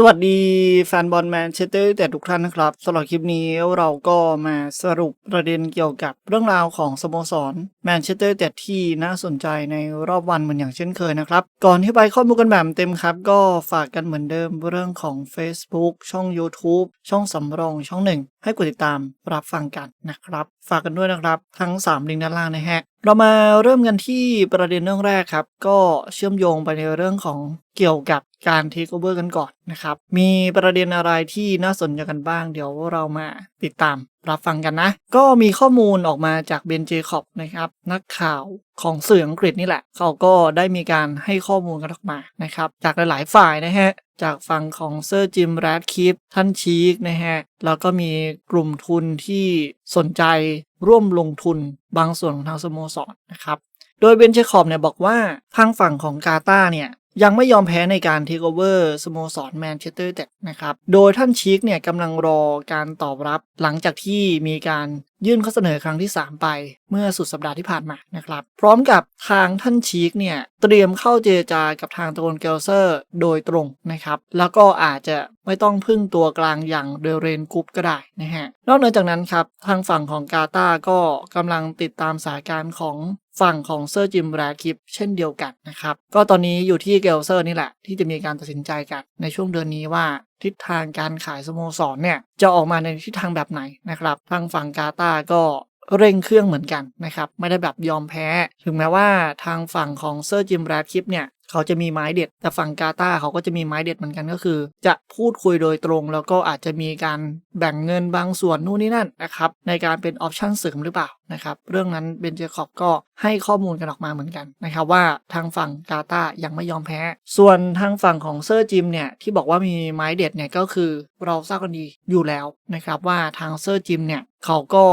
สวัสดีแฟนบอลแมนเชสเตอร์แต่ทุกท่านนะครับสำหรับคลิปนี้เราก็มาสรุปประเด็นเกี่ยวกับเรื่องราวของสโมสรแมนเชสเตอร์แต่ที่น่าสนใจในรอบวันเหมือนอย่างเช่นเคยนะครับ ก่อนที่ไปข้อมูลกันแบบเต็มครับ ก็ฝากกันเหมือนเดิมเรื่องของ Facebook ช่อง YouTube ช่องสำรองช่องหนึ่งให้กดติดตามรับฟังกันนะครับ ฝากกันด้วยนะครับทั้ง 3 ลิงก์ด้านล่างนะฮะ เรามาเริ่มกันที่ประเด็นเรื่องแรกครับ ก็เชื่อมโยงไปในเรื่องของเกี่ยวกับการเทคโอเวอร์กันก่อนนะครับ มีประเด็นอะไรที่น่าสนใจกันบ้าง เดี๋ยวเรามาติดตาม รับฟังกันนะ ก็มีข้อมูลออกมาจากเบนเจคอบนะครับนักข่าวของสื่ออังกฤษนี่แหละ เขาก็ได้มีการให้ข้อมูลกันออกมานะครับ จากหลายๆฝ่ายนะฮะ จากฝั่งของเซอร์จิมแรดคิปท่านชีกนะฮะ แล้วก็มีกลุ่มทุนที่สนใจร่วมลงทุนบางส่วนของทางสโมสรนนะครับ โดยเบนเชคอบเนี่ยบอกว่าทางฝั่งของกาตาเนี่ย ยังไม่ยอมแพ้ในการเทคโอเวอร์สโมสรแมนเชสเตอร์เต็ดนะครับ โดยท่านชีกเนี่ยกำลังรอการตอบรับหลังจากที่มีการ ยื่นข้อเสนอครั้งที่ 3 ไปเมื่อสุดสัปดาห์ที่ผ่านมานะครับ พร้อมกับทางท่านชีกเนี่ย เตรียมเข้าเจรจากับทางตะวันเกลเซอร์โดยตรงนะครับ แล้วก็อาจจะไม่ต้องพึ่งตัวกลางอย่างเดเรนกุ๊ปก็ได้นะฮะ นอกเหนือจากนั้นครับ ทางฝั่งของกาตาก็กำลังติดตามสถานการณ์ของฝั่งของเซอร์จิมแรดคิปเช่นเดียวกันนะครับ ก็ตอนนี้อยู่ที่เกลเซอร์นี่แหละ ที่จะมีการตัดสินใจกันในช่วงเดือนนี้ว่า ทิศทางการขายสโมสรเนี่ยจะออกมาในทิศทางแบบไหนนะครับ ทางฝั่งกาตาก็เร่งเครื่องเหมือนกันนะครับ ไม่ได้แบบยอมแพ้ ถึงแม้ว่าทางฝั่งของเซอร์จิมแรดคิปเนี่ย เขาจะมีไม้เด็ด แต่ฝั่งกาตาเขาก็จะมีไม้เด็ดเหมือนกันก็คือ จะพูดคุยโดยตรง แล้วก็อาจจะมีการแบ่งเงินบางส่วนนู่นนี่นั่นนะครับในการเป็นออปชันเสริมหรือเปล่านะครับเรื่องนั้นเบนเจคอบก็ให้ข้อมูลกันออกมาเหมือนกันนะครับว่าทางฝั่งกาตายังไม่ยอมแพ้ ส่วนทางฝั่งของเซอร์จิมเนี่ยที่บอกว่ามีไม้เด็ดเนี่ยก็คือเราทราบกันดีอยู่แล้วนะครับว่าทางเซอร์จิมเนี่ยเขาก็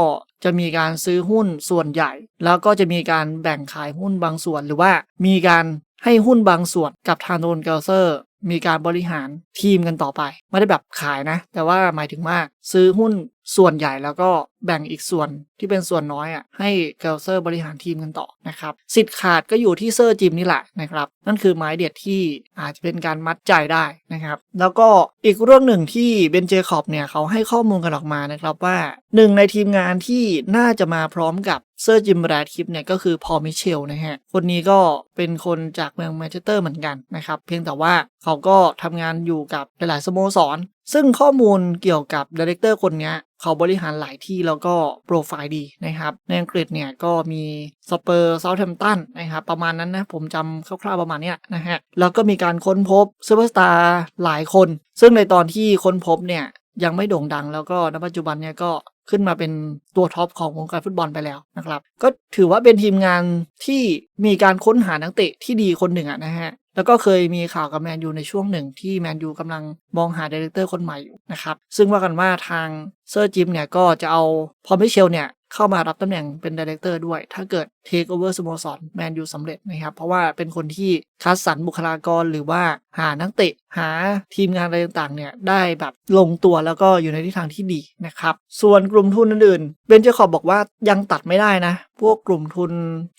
จะมีการซื้อหุ้นส่วนใหญ่ แล้วก็จะมีการแบ่งขายหุ้นบางส่วนหรือว่ามีการ ให้หุ้นบางส่วนกับทางโดนเกลเซอร์ มีการบริหารทีมกันต่อไป ไม่ได้แบบขายนะ แต่ว่าหมายถึงว่าซื้อหุ้น ส่วนใหญ่แล้วก็แบ่งอีกส่วนที่เป็นส่วนน้อยอะให้เกลเซอร์บริหารทีมกันต่อนะครับสิทธิ์ขาดก็อยู่ที่เซอร์จิมนี่แหละนะครับนั่นคือไม้เด็ดที่อาจจะเป็นการมัดใจได้นะครับแล้วก็อีกเรื่องหนึ่งที่เบนเจคอบเนี่ยเขาให้ข้อมูลกันออกมานะครับว่าหนึ่งในทีมงานที่น่าจะมาพร้อมกับเซอร์จิมแรดคิปเนี่ยก็คือพอมิเชลนะฮะ คนนี้ก็เป็นคนจากเมืองแมนเชสเตอร์เหมือนกันนะครับ เพียงแต่ว่าเขาก็ทำงานอยู่กับหลายๆสโมสร ซึ่งข้อมูลเกี่ยวกับดีเรคเตอร์คนนี้เขาบริหารหลายที่แล้วก็โปรไฟล์ดีนะครับ ในอังกฤษเนี่ยก็มีสเปอร์เซาท์แฮมป์ตันนะครับประมาณนั้นนะ ผมจำคร่าวๆประมาณนี้นะฮะ แล้วก็มีการค้นพบซูเปอร์สตาร์หลายคน ซึ่งในตอนที่ค้นพบเนี่ยยังไม่โด่งดังแล้วก็ณปัจจุบันเนี่ยก็ ขึ้นมาเป็นตัวท็อปของวงการฟุตบอลไปแล้วนะครับ ก็ถือว่าเป็นทีมงานที่มีการค้นหานักเตะที่ดีคนหนึ่งอะนะฮะแล้วก็เคยมีข่าวกับแมนยูในช่วงหนึ่งที่แมนยูกำลังมองหาดีเรกเตอร์คนใหม่อยู่นะครับ ซึ่งว่ากันว่าทางเซอร์จิมเนี่ยก็จะเอาพอมิเชลเนี่ยเข้ามารับตำแหน่งเป็นดีเรกเตอร์ด้วย ถ้าเกิด เทคโอเวอร์สโมสรแมนยูสำเร็จนะครับ เพราะว่าเป็นคนที่คัดสรรบุคลากรหรือว่าหานักเตะหาทีมงานอะไรต่างๆเนี่ยได้แบบลงตัวแล้วก็อยู่ในทิศทางที่ดีนะครับ ส่วนกลุ่มทุนอื่นๆเบนเจคอบบอกว่ายังตัดไม่ได้นะ พวกกลุ่มทุน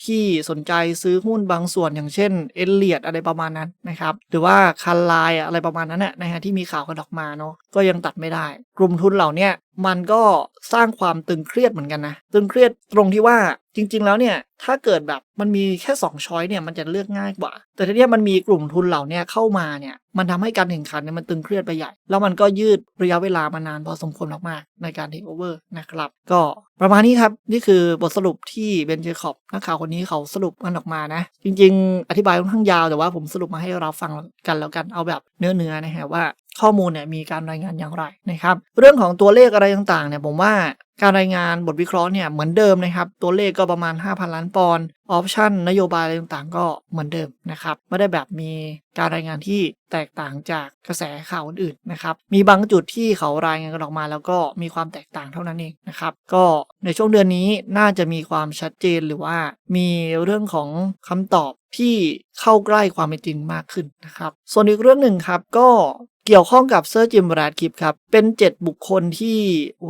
ที่สนใจซื้อหุ้นบางส่วนอย่างเช่นเอเลียดอะไรประมาณนั้นนะครับ หรือว่าคันไลอะไรประมาณนั้นน่ะนะฮะที่มีข่าวกันออกมาเนาะก็ยังตัดไม่ได้ กลุ่มทุนเหล่านี้มันก็สร้างความตึงเครียดเหมือนกันนะ ตึงเครียดตรงที่ว่า จริง ๆ แล้วเนี่ยถ้าเกิดแบบมันมีแค่ 2 ช้อยเนี่ยมันจะเลือกง่ายกว่า แต่ทีนี้มันมีกลุ่มทุนเหล่านี้เข้ามาเนี่ยมันทำให้การแข่งขันเนี่ยมันตึงเครียดไปใหญ่ แล้วมันก็ยืดระยะเวลามานานพอสมควรมากๆในการเทคโอเวอร์นะครับ ก็ประมาณนี้ครับ นี่คือบทสรุปที่เบนเจคอบนักข่าวคนนี้เขาสรุปมันออกมานะ จริง ๆ อธิบายค่อนข้างยาวแต่ว่าผมสรุปมาให้เราฟังกันแล้วกันเอาแบบเนื้อเนื้อนะฮะว่า ข้อมูลเนี่ยมีการรายงานอย่างไรนะครับ เรื่องของตัวเลขอะไรต่างๆเนี่ยผมว่าการรายงานบทวิเคราะห์เนี่ยเหมือนเดิมนะครับ ตัวเลขก็ประมาณ 5,000 ล้านปอนด์ออปชั่นนโยบายอะไรต่างๆ ก็เหมือนเดิมนะครับ ไม่ได้แบบมีการรายงานที่แตกต่างจากกระแสข่าวอื่นๆนะครับ มีบางจุดที่เขารายงานกันออกมา แล้วก็มีความแตกต่างเท่านั้นเองนะครับ ก็ในช่วงเดือนนี้น่าจะมีความชัดเจนหรือว่ามีเรื่องของคำตอบที่เข้าใกล้ความเป็นจริงมากขึ้นนะครับ ส่วนอีกเรื่องหนึ่งครับก็ เกี่ยวข้องกับเซอร์จิมแรดคิปครับ เป็น 7 บุคคลที่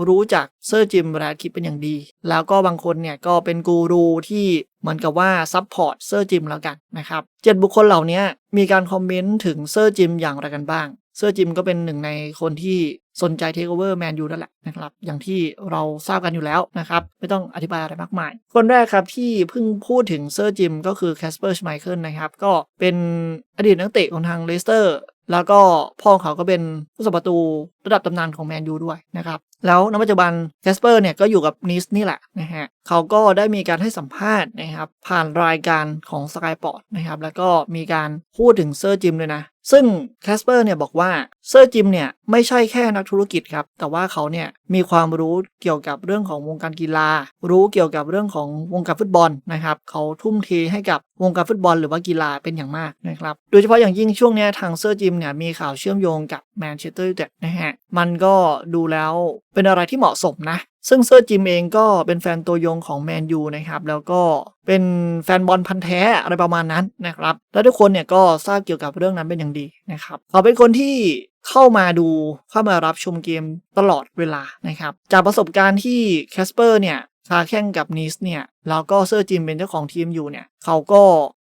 รู้จักเซอร์จิมแรดคิปเป็นอย่างดี แล้วก็บางคนเนี่ยก็เป็นกูรูที่เหมือนกับว่าซับพอร์ตเซอร์จิมแล้วกันนะครับเจ็ดบุคคลเหล่านี้มีการคอมเมนต์ถึงเซอร์จิมอย่างไรกันบ้าง เซอร์จิมก็เป็นหนึ่งในคนที่สนใจเทคโอเวอร์แมนยูนั่นแหละนะครับ อย่างที่เราทราบกันอยู่แล้วนะครับ ไม่ต้องอธิบายอะไรมากมาย คนแรกครับที่เพิ่งพูดถึงเซอร์จิมก็คือแคสเปอร์ชไมเคิลนะครับ ก็เป็นอดีตนักเตะของทางเลสเตอร์ แล้วก็พ่องเขาก็เป็นผู้สัประตู ระดับตำนานของแมนยูด้วยนะครับแล้วณปัจจุบันแคสเปอร์เนี่ยก็อยู่กับนิสนี่แหละนะฮะเขาก็ได้มีการให้สัมภาษณ์นะครับผ่านรายการของ Sky p o r t นะครับแล้วก็มีการพูดถึงเซอร์จิมเลยนะ ซึ่งแคสเปอร์เนี่ยบอกว่าเซอร์จิมเนี่ยไม่ใช่แค่นักธุรกิจครับ แต่ว่าเขาเนี่ยมีความรู้เกี่ยวกับเรื่องของวงการกีฬา รู้เกี่ยวกับเรื่องของวงการฟุตบอลนะครับเขาทุ่มเทให้กับวงการฟุตบอลหรือว่ากีฬาเป็นอย่างมากนะครับโดยเฉพาะอย่างยิ่งช่วงนี้ทางเซอร์จิมเนี่ยมีข่าวเชื่อมโยงกับแมนเชสเตอร์ยูไนเต็ดนะฮะมันก็ดูแล้วเป็นอะไรที่เหมาะสมนะ ซึ่งเซอร์จิมเองก็เป็นแฟนตัวยงของแมนยูนะครับ แล้วก็เป็นแฟนบอลพันธ์แท้อะไรประมาณนั้นนะครับ และทุกคนเนี่ยก็ทราบเกี่ยวกับเรื่องนั้นเป็นอย่างดีนะครับเขาเป็นคนที่เข้ามาดูเข้ามารับชมเกมตลอดเวลานะครับ จากประสบการณ์ที่แคสเปอร์เนี่ย คาแข่งกับนิสเนี่ยแล้วก็เซอร์จิมเป็นเจ้าของทีมอยู่เนี่ยเขาก็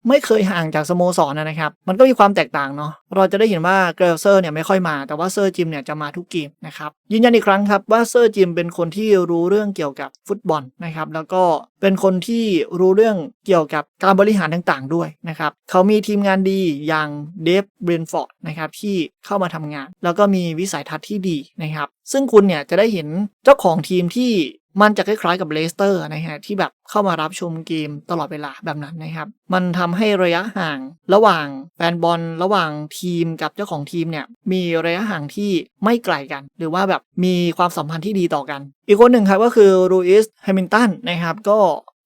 ไม่เคยห่างจากสโมสรนะครับ มันก็มีความแตกต่างเนาะเราจะได้เห็นว่าเกรลเซอร์เนี่ยไม่ค่อยมาแต่ว่าเซอร์จิมเนี่ยจะมาทุกเกมนะครับยืนยันอีกครั้งครับว่าเซอร์จิมเป็นคนที่รู้เรื่องเกี่ยวกับฟุตบอลนะครับแล้วก็เป็นคนที่รู้เรื่องเกี่ยวกับการบริหารต่างๆ ด้วยนะครับเขามีทีมงานดีอย่างเดฟเบรนฟอร์ดนะครับที่เข้ามาทำงาน แล้วก็มีวิสัยทัศน์ที่ดีนะครับซึ่งคุณเนี่ยจะได้เห็นเจ้าของทีมที่ มันจะคล้ายๆกับเลสเตอร์นะฮะที่แบบเข้ามารับชมเกมตลอดเวลาแบบนั้นนะครับ มันทำให้ระยะห่างระหว่างแฟนบอลระหว่างทีมกับเจ้าของทีมเนี่ยมีระยะห่างที่ไม่ไกลกัน หรือว่าแบบมีความสัมพันธ์ที่ดีต่อกัน อีกคนหนึ่งครับก็คือรูอิสแฮมิลตันนะครับก็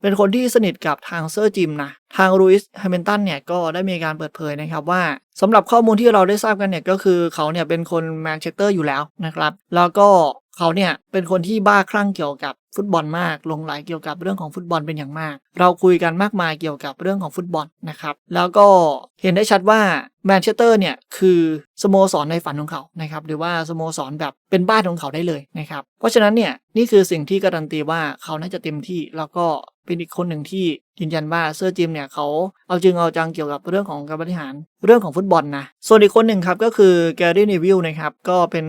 เป็นคนที่สนิทกับทางเซอร์จิมนะ ทางรูอิสแฮมิลตันเนี่ยก็ได้มีการเปิดเผยนะครับว่าสำหรับข้อมูลที่เราได้ทราบกันเนี่ยก็คือเขาเนี่ยเป็นคนแมนเชสเตอร์อยู่แล้วนะครับ แล้วก็ เขาเนี่ยเป็นคนที่บ้าคลั่งเกี่ยวกับฟุตบอลมาก ลงไหลเกี่ยวกับเรื่องของฟุตบอลเป็นอย่างมาก เราคุยกันมากมายเกี่ยวกับเรื่องของฟุตบอลนะครับ แล้วก็เห็นได้ชัดว่าแมนเชสเตอร์เนี่ยคือสโมสรในฝันของเขานะครับ หรือว่าสโมสรแบบเป็นบ้านของเขาได้เลยนะครับ เพราะฉะนั้นเนี่ยนี่คือสิ่งที่การันตีว่าเขาน่าจะเต็มที่แล้วก็ เป็นอีกคนหนึ่งที่ยืนยันว่าเซอร์จิมเนี่ยเขาเอาจริงเอาจังเกี่ยวกับเรื่องของการบริหารเรื่องของฟุตบอลนะ ส่วนอีกคนหนึ่งครับก็คือแกรี่นิวิลนะครับ ก็เป็น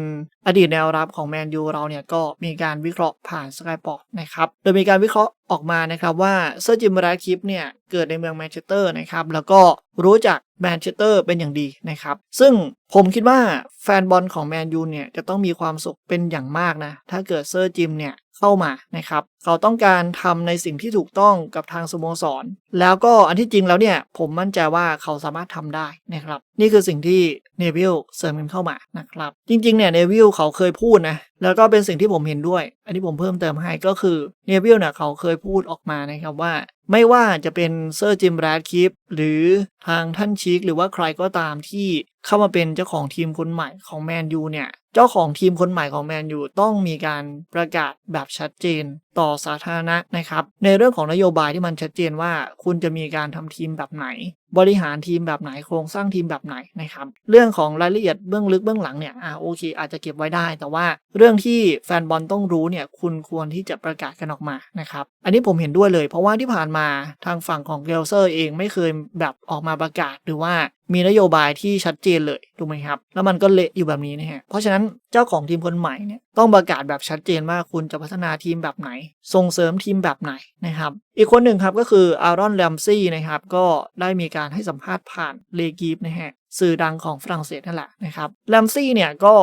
อดีตแนวรับของแมนยูเราเนี่ยก็มีการวิเคราะห์ผ่านสกายปอร์นะครับ โดยมีการวิเคราะห์ออกมานะครับว่าเซอร์จิมราคิปเนี่ยเกิดในเมืองแมนเชสเตอร์นะครับแล้วก็รู้จักแมนเชสเตอร์เป็นอย่างดีนะครับ ซึ่งผมคิดว่าแฟนบอลของแมนยูเนี่ยจะต้องมีความสุขเป็นอย่างมากนะ ถ้าเกิดเซอร์จิมเนี่ย เข้ามานะครับ เขาต้องการทำในสิ่งที่ถูกต้องกับทางสโมสร แล้วก็อันที่จริงแล้วเนี่ย ผมมั่นใจว่าเขาสามารถทำได้นะครับ นี่คือสิ่งที่เนวิลเสริมกันเข้ามานะครับ จริงๆเนี่ยเนวิลเขาเคยพูดนะแล้วก็เป็นสิ่งที่ผมเห็นด้วย อันนี้ผมเพิ่มเติมให้ก็คือเนวิลเนี่ยเขาเคยพูดออกมานะครับว่า ไม่ว่าจะเป็นเซอร์จิมแรดคิปหรือทางท่านชีคหรือว่าใครก็ตามที่ เข้ามาเป็นเจ้าของทีมคนใหม่ของแมนยูเนี่ย เจ้าของทีมคนใหม่ของแมนยูต้องมีการประกาศแบบชัดเจนต่อสาธารณะนะครับ ในเรื่องของนโยบายที่มันชัดเจนว่าคุณจะมีการทำทีมแบบไหน บริหารทีมแบบไหนโครงสร้างทีมแบบไหนนะครับ เรื่องของรายละเอียดเบื้องลึกเบื้องหลังเนี่ยอ่าโอเค อาจจะเก็บไว้ได้ แต่ว่าเรื่องที่แฟนบอลต้องรู้เนี่ยคุณควรที่จะประกาศกันออกมานะครับ อันนี้ผมเห็นด้วยเลย เพราะว่าที่ผ่านมาทางฝั่งของเกลเซอร์เองไม่เคยแบบออกมาประกาศหรือว่ามีนโยบายที่ชัดเจนเลยถูกไหมครับ แล้วมันก็เละอยู่แบบนี้นะฮะเพราะฉะนั้นเจ้าของทีมคนใหม่เนี่ย ต้องประกาศแบบชัดเจนว่าคุณจะพัฒนาทีมแบบไหน ส่งเสริมทีมแบบไหนนะครับ อีกคนหนึ่งครับก็คืออารอนแรมซี่นะครับก็ได้มีการให้สัมภาษณ์ผ่านเลกีฟนะฮะสื่อดังของฝรั่งเศสนั่นแหละนะครับแรมซี่เนี่ยก็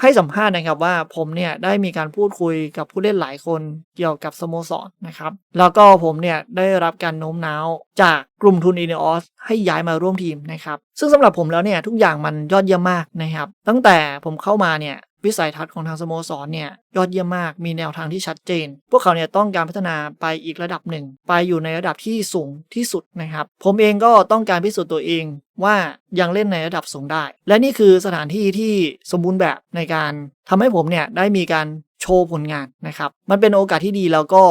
ให้สัมภาษณ์นะครับว่าผมเนี่ยได้มีการพูดคุยกับผู้เล่นหลายคนเกี่ยวกับสโมสรนนะครับ แล้วก็ผมเนี่ยได้รับการโน้มน้าวจากกลุ่มทุนอีเนออสให้ย้ายมาร่วมทีมนะครับ ซึ่งสำหรับผมแล้วเนี่ยทุกอย่างมันยอดเยี่ยมมากนะครับ ตั้งแต่ผมเข้ามาเนี่ย วิสัยทัศน์ของทางสโมสรเนี่ยยอดเยี่ยมมากมีแนวทางที่ชัดเจน พวกเขาเนี่ยต้องการพัฒนาไปอีกระดับหนึ่ง ไปอยู่ในระดับที่สูงที่สุดนะครับ ผมเองก็ต้องการพิสูจน์ตัวเองว่ายังเล่นในระดับสูงได้ และนี่คือสถานที่ที่สมบูรณ์แบบในการทำให้ผมเนี่ยได้มีการโชว์ผลงานนะครับ มันเป็นโอกาสที่ดีแล้วก็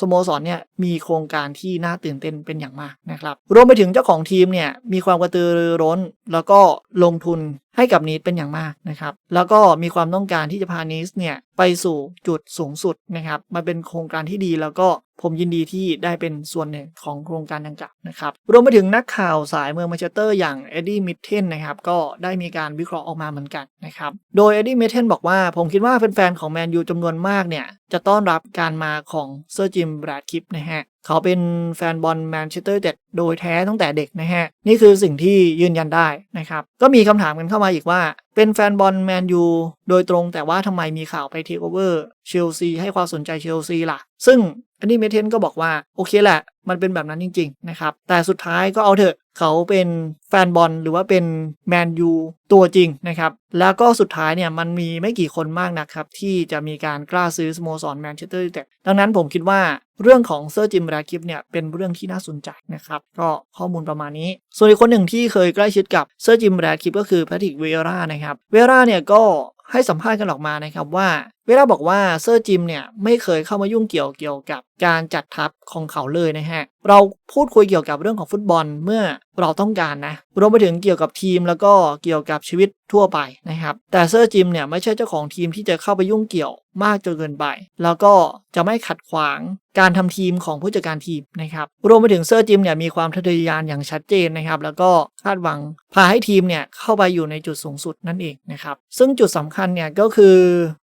สโมสรเนี่ยมีโครงการที่น่าตื่นเต้นเป็นอย่างมากนะครับรวมไปถึงเจ้าของทีมเนี่ยมีความกระตือรือร้น แล้วก็ลงทุนให้กับนีสเป็นอย่างมากนะครับ แล้วก็มีความต้องการที่จะพานีสเนี่ยไปสู่จุดสูงสุดนะครับมาเป็นโครงการที่ดีแล้วก็ผมยินดีที่ได้เป็นส่วนหนึ่งของโครงการดังกล่าวนะครับ รวมไปถึงนักข่าวสายเมืองมนเชสเตอร์อย่างเอ็ดดี้ มิทเทนนะครับ ก็ได้มีการวิเคราะห์ออกมาเหมือนกันนะครับ โดยเอ็ดดี้ มิทเทนบอกว่า ผมคิดว่าแฟนๆของแมนยูจำนวนมากเนี่ยจะต้อนรับการมาของเซอร์จิม แบรดคิปนะฮะ เขาเป็นแฟนบอลแมนเชสเตอร์เด็ดโดยแท้ตั้งแต่เด็กนะฮะ นี่คือสิ่งที่ยืนยันได้นะครับ ก็มีคำถามกันเข้ามาอีกว่า เป็นแฟนบอลแมนยูโดยตรงแต่ว่าทำไมมีข่าวไปเทคโอเวอร์เชลซีให้ความสนใจเชลซีล่ะ ซึ่งอันนี้เมเทนก็บอกว่า โอเคแหละ มันเป็นแบบนั้นจริง ๆ นะครับ แต่สุดท้ายก็เอาเถอะ เขาเป็นแฟนบอลหรือว่าเป็นแมนยูตัวจริงนะครับ แล้วก็สุดท้ายเนี่ยมันมีไม่กี่คนมากนะครับ ที่จะมีการกล้าซื้อสโมสรแมนเชสเตอร์ยูไนเต็ดดังนั้นผมคิดว่าเรื่องของเซอร์จิมราคิปเนี่ยเป็นเรื่องที่น่าสนใจนะครับ ก็ข้อมูลประมาณนี้ ส่วนอีกคนหนึ่งที่เคยใกล้ชิดกับเซอร์จิมราคิปก็คือแพทริกเวรานะครับเวราเนี่ยก็ให้สัมภาษณ์กันออกมานะครับว่า เวลาบอกว่าเซอร์จิมเนี่ยไม่เคยเข้ามายุ่งเกี่ยวเกี่ยวกับการจัดทัพของเขาเลยนะฮะ เราพูดคุยเกี่ยวกับเรื่องของฟุตบอลเมื่อเราต้องการนะ รวมไปถึงเกี่ยวกับทีมแล้วก็เกี่ยวกับชีวิตทั่วไปนะครับ แต่เซอร์จิมเนี่ยไม่ใช่เจ้าของทีมที่จะเข้าไปยุ่งเกี่ยวมากจนเกินไป แล้วก็จะไม่ขัดขวางการทำทีมของผู้จัดการทีมนะครับ รวมไปถึงเซอร์จิมเนี่ยมีความทะเยอทะยานอย่างชัดเจนนะครับ แล้วก็คาดหวังพาให้ทีมเนี่ยเข้าไปอยู่ในจุดสูงสุดนั่นเองนะครับ ซึ่งจุดสำคัญเนี่ยก็คือ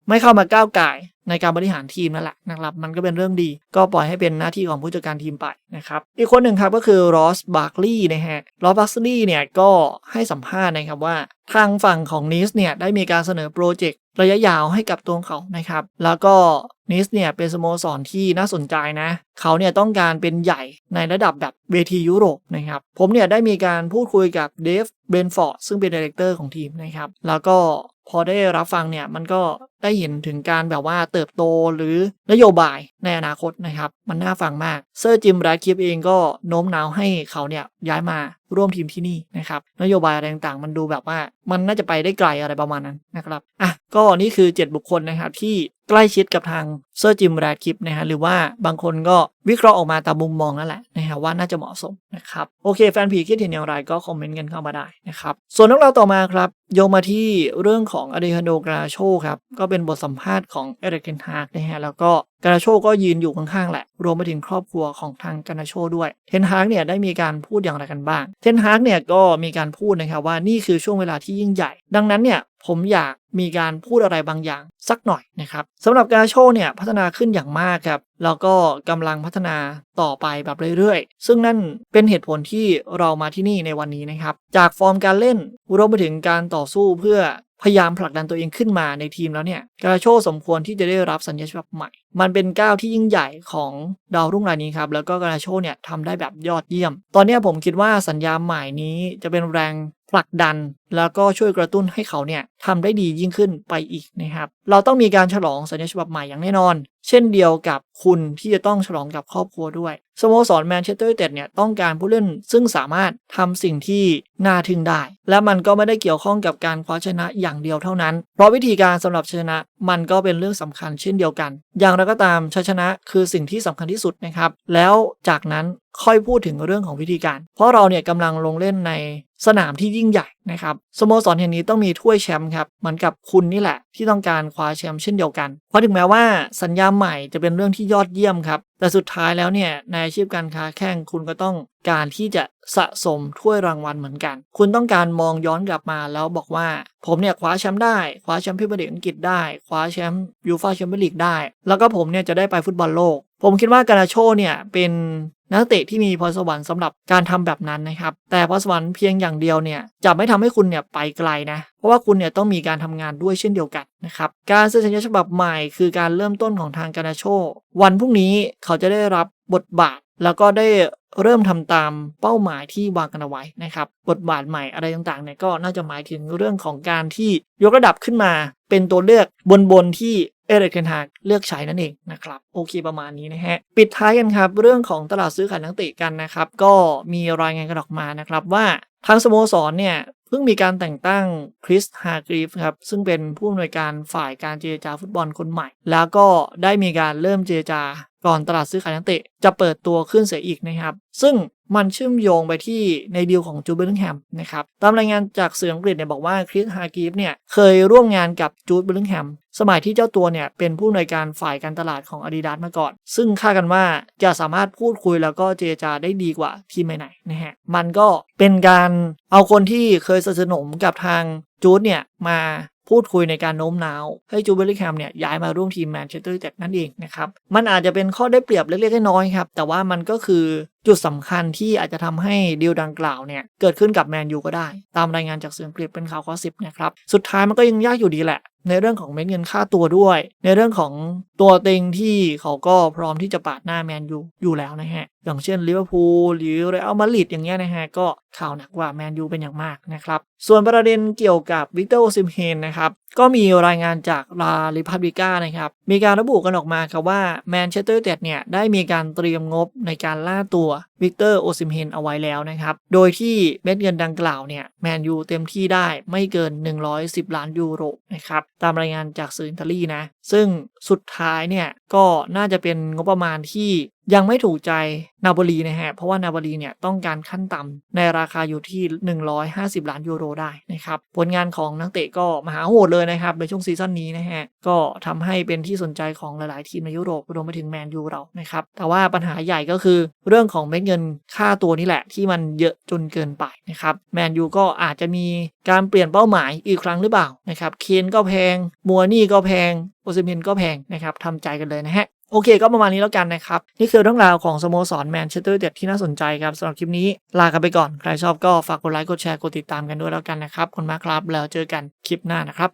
ไม่เข้ามาก้าวไก่ ในการบริหารทีมนั่นแหละนะครับมันก็เป็นเรื่องดี ก็ปล่อยให้เป็นหน้าที่ของผู้จัดการทีมไปนะครับอีกคนหนึ่งครับก็คือรอสบาร์คลีย์นะฮะรอสบาร์คลีย์เนี่ยก็ให้สัมภาษณ์นะครับว่าทางฝั่งของนิสเนี่ยได้มีการเสนอโปรเจกต์ระยะยาวให้กับตัวเขานะครับแล้วก็ นิสเนี่ยเป็นสโมสรที่น่าสนใจนะ เขาเนี่ยต้องการเป็นใหญ่ในระดับแบบเวทียุโรปนะครับ ผมเนี่ยได้มีการพูดคุยกับเดฟเบนฟอร์ดซึ่งเป็นดีเลกเตอร์ของทีมนะครับ แล้วก็พอได้รับฟังเนี่ยมันก็ได้เห็นถึงการแบบว่าเติบโตหรือนโยบายในอนาคตนะครับ มันน่าฟังมากเซอร์จิมแรดคิปเองก็โน้มน้าวให้เขาเนี่ยย้ายมาร่วมทีมที่นี่นะครับนโยบายอะไรต่างๆ มันดูแบบว่ามันน่าจะไปได้ไกลอะไรประมาณนั้นนะครับอะก็นี่คือ 7 บุคคลนะครับที่ ใกล้ชิดกับทางเซอร์จิมแรดคิปนะฮะหรือว่าบางคนก็วิเคราะห์ออกมาตามมุมมองนั่นแหละนะฮะว่าน่าจะเหมาะสมนะครับโอเคแฟนผีคิดเห็นอย่างไรก็คอมเมนต์กันเข้ามาได้นะครับส่วนเรื่องราวต่อมาครับโยงมาที่เรื่องของอเดฮันโดกราโชครับก็เป็นบทสัมภาษณ์ของเอริกเทนฮากนะฮะแล้วก็กานาโชก็ยืนอยู่ข้างๆแหละ รวมไปถึงครอบครัวของทางกานาโชด้วย เทนฮากเนี่ยได้มีการพูดอย่างไรกันบ้าง เทนฮากเนี่ยก็มีการพูดนะครับว่านี่คือช่วงเวลาที่ยิ่งใหญ่ ดังนั้นเนี่ยผมอยากมีการพูดอะไรบางอย่างสักหน่อยนะครับสำหรับกาโชเนี่ยพัฒนาขึ้นอย่างมากครับ แล้วก็กำลังพัฒนาต่อไปแบบเรื่อยๆ ซึ่งนั่นเป็นเหตุผลที่เรามาที่นี่ในวันนี้นะครับ จากฟอร์มการเล่นรวมไปถึงการต่อสู้เพื่อพยายามผลักดันตัวเองขึ้นมาในทีมแล้วเนี่ยกาโชสมควรที่จะได้รับสัญญาฉบับใหม่ มันเป็นก้าวที่ยิ่งใหญ่ของดาวรุ่งรายนี้ครับ แล้วก็กาโชเนี่ยทำได้แบบยอดเยี่ยม ตอนนี้ผมคิดว่าสัญญาใหม่นี้จะเป็นแรงผลักดัน แล้วก็ช่วยกระตุ้นให้เขาเนี่ยทำได้ดียิ่งขึ้นไปอีกนะครับ เราต้องมีการฉลองสัญญาฉบับใหม่อย่างแน่นอน เช่นเดียวกับคุณที่จะต้องฉลองกับครอบครัวด้วยสโมสรแมนเชสเตอร์ยูไนเต็ดเนี่ยต้องการผู้เล่นซึ่งสามารถทำสิ่งที่น่าทึ่งได้ และมันก็ไม่ได้เกี่ยวข้องกับการคว้าชนะอย่างเดียวเท่านั้น เพราะวิธีการสำหรับชนะมันก็เป็นเรื่องสำคัญเช่นเดียวกัน อย่างไรก็ตามชัยชนะคือสิ่งที่สำคัญที่สุดนะครับ แล้วจากนั้นค่อยพูดถึงเรื่องของวิธีการ เพราะเราเนี่ยกำลังลงเล่นในสนามที่ยิ่งใหญ่นะครับสโมสรแห่งนี้ต้องมีถ้วยแชมป์ครับเหมือนกับคุณนี่แหละ ที่ต้องการคว้าแชมป์เช่นเดียวกัน เพราะถึงแม้ว่าสัญญาใหม่จะเป็นเรื่องที่ยอดเยี่ยมครับ แต่สุดท้ายแล้วเนี่ยในอาชีพการค้าแข่งคุณก็ต้องการที่จะ สะสมถ้วยรางวัลเหมือนกัน คุณต้องการมองย้อนกลับมาแล้วบอกว่า ผมเนี่ยคว้าแชมป์ได้ คว้าแชมป์พรีเมียร์ลีกอังกฤษได้ คว้าแชมป์ยูฟ่าแชมเปี้ยนลีกได้ แล้วก็ผมเนี่ยจะได้ไปฟุตบอลโลก ผมคิดว่าการาโชเนี่ยเป็นนักเตะที่มีพรสวรรค์สำหรับการทำแบบนั้นนะครับ แต่พรสวรรค์เพียงอย่างเดียวเนี่ยจะไม่ทำให้คุณเนี่ยไปไกลนะ เพราะว่าคุณเนี่ยต้องมีการทำงานด้วยเช่นเดียวกันนะครับ การเซ็นสัญญาฉบับใหม่คือการเริ่มต้นของทางการาโช วันพรุ่งนี้เขาจะได้รับบทบาทแล้วก็ได้ เริ่มทำตามเป้าหมายที่วางกันเอาไว้นะครับ บทบาทใหม่อะไรต่างๆเนี่ยก็น่าจะหมายถึงเรื่องของการที่ยกระดับขึ้นมาเป็นตัวเลือกบนๆที่เอเรกเทนฮากเลือกใช้นั่นเองนะครับ โอเคประมาณนี้นะฮะ ปิดท้ายกันครับ เรื่องของตลาดซื้อขายนักเตะกันนะครับ ก็มีรายงานกันออกมานะครับว่าทางสโมสรเนี่ยเพิ่งมีการแต่งตั้งคริสฮาร์กรีฟครับซึ่งเป็นผู้อำนวยการฝ่ายการเจรจาฟุตบอลคนใหม่ แล้วก็ได้มีการเริ่มเจรจา ก่อนตลาดซื้อขายนักเตะจะเปิดตัวขึ้นเสียอีกนะครับ ซึ่งมันเชื่อมโยงไปที่ในดีลของจูดเบลลิงแฮมนะครับ ตามรายงานจากสื่ออังกฤษเนี่ยบอกว่าคริสฮากีฟเนี่ยเคยร่วมงานกับจูดเบลลิงแฮมสมัยที่เจ้าตัวเนี่ยเป็นผู้อำนวยการฝ่ายการตลาดของ Adidas มาก่อน ซึ่งคาดกันว่าจะสามารถพูดคุยแล้วก็เจรจาได้ดีกว่าทีมไหนๆนะฮะ มันก็เป็นการเอาคนที่เคยสนิทสนมกับทางจูดเนี่ยมา พูดคุยในการโน้มน้าว ให้จูเบลลิแคมเนี่ยย้ายมาร่วมทีมแมนเชสเตอร์ยูไนเต็ดนั่นเองนะครับ มันอาจจะเป็นข้อได้เปรียบเล็กๆน้อยๆครับ แต่ว่ามันก็คือจุดสำคัญที่อาจจะทำให้ดีลดังกล่าวเนี่ย เกิดขึ้นกับแมนยูก็ได้ ตามรายงานจากสื่ออังกฤษเป็นข่าวข้อสิบนะครับ สุดท้ายมันก็ยังยากอยู่ดีแหละ ในเรื่องของเม็ดเงินค่าตัวด้วย ในเรื่องของตัวเต็งที่เขาก็พร้อมที่จะปาดหน้าแมนยูอยู่แล้วนะฮะ อย่างเช่นลิเวอร์พูลหรือเรอัลมาดริดอย่างเงี้ยนะฮะ ก็ข่าวหนักว่าแมนยูเป็นอย่างมากนะครับ ส่วนประเด็นเกี่ยวกับวิกเตอร์โอซิมเฮนนะครับ ก็มีรายงานจากลาลิพับบิก้านะครับ มีการระบุกันออกมาครับว่าแมนเชสเตอร์ยูไนเต็ดเนี่ยได้มีการเตรียมงบในการล่าตัววิกเตอร์โอซิมเฮนเอาไว้แล้วนะครับ โดยที่เม็ดเงินดังกล่าวเนี่ยแมนยูเต็มที่ได้ไม่เกิน 110 ล้านยูโรนะครับ ตามรายงานจากสื่ออิตาลีนะ ซึ่งสุดท้ายเนี่ยก็น่าจะเป็นงบประมาณที่ยังไม่ถูกใจนาโปลีนะฮะ เพราะว่านาโปลีเนี่ยต้องการขั้นต่ำในราคาอยู่ที่ 150 ล้านยูโรได้นะครับ ผลงานของนักเตะก็มหาโหดเลยนะครับ ในช่วงซีซั่นนี้นะฮะ ก็ทำให้เป็นที่สนใจของหลาย ๆ ทีมในยุโรปรวมไปถึงแมนยูเรานะครับ แต่ว่าปัญหาใหญ่ก็คือเรื่องของเม็ดเงินค่าตัวนี่แหละที่มันเยอะจนเกินไปนะครับ แมนยูก็อาจจะมีการเปลี่ยนเป้าหมายอีกครั้งหรือเปล่านะครับ เคนก็แพง มัวนี่ก็แพงโอซิเมนก็แพงนะครับทำใจกันเลยนะฮะ โอเคก็ประมาณนี้แล้วกันนะครับ นี่คือเรื่องราวของสโมสรแมนเชสเตอร์เด็ดที่น่าสนใจครับสำหรับคลิปนี้ลากันไปก่อน ใครชอบก็ฝากกดไลค์กดแชร์กดติดตามกันด้วยแล้วกันนะครับคุณมากครับแล้วเจอกันคลิปหน้านะครับ